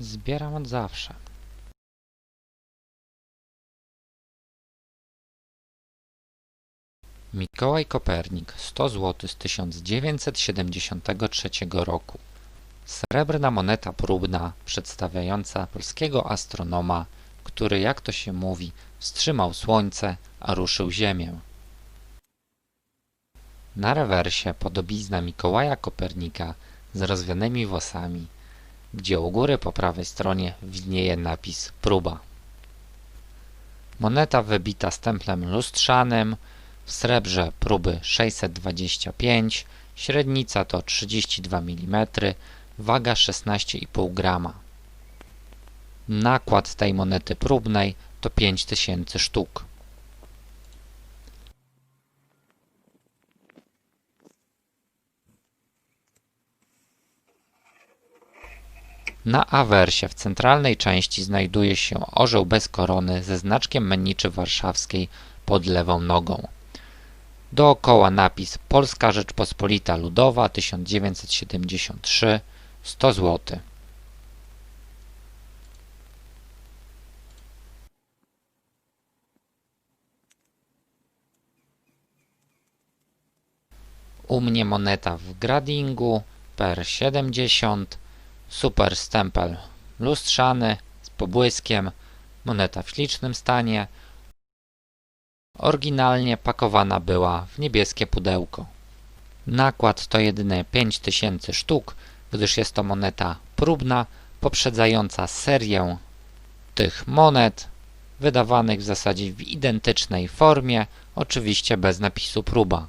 Zbieram od zawsze. Mikołaj Kopernik 100 zł z 1973 roku. Srebrna moneta próbna przedstawiająca polskiego astronoma, który, jak to się mówi, wstrzymał słońce, a ruszył Ziemię. Na rewersie podobizna Mikołaja Kopernika z rozwianymi włosami, gdzie u góry po prawej stronie widnieje napis próba. Moneta wybita stemplem lustrzanym, w srebrze próby 625, średnica to 32 mm, waga 16,5 grama. Nakład tej monety próbnej to 5000 sztuk. Na awersie w centralnej części znajduje się orzeł bez korony ze znaczkiem menniczy warszawskiej pod lewą nogą. Dookoła napis Polska Rzeczpospolita Ludowa 1973 100 zł. U mnie moneta w gradingu per 70 super stempel lustrzany z pobłyskiem moneta w ślicznym stanie Oryginalnie pakowana była w niebieskie pudełko. Nakład to jedynie 5000 sztuk, gdyż jest to moneta próbna, poprzedzająca serię tych monet, wydawanych w zasadzie w identycznej formie, oczywiście bez napisu próba.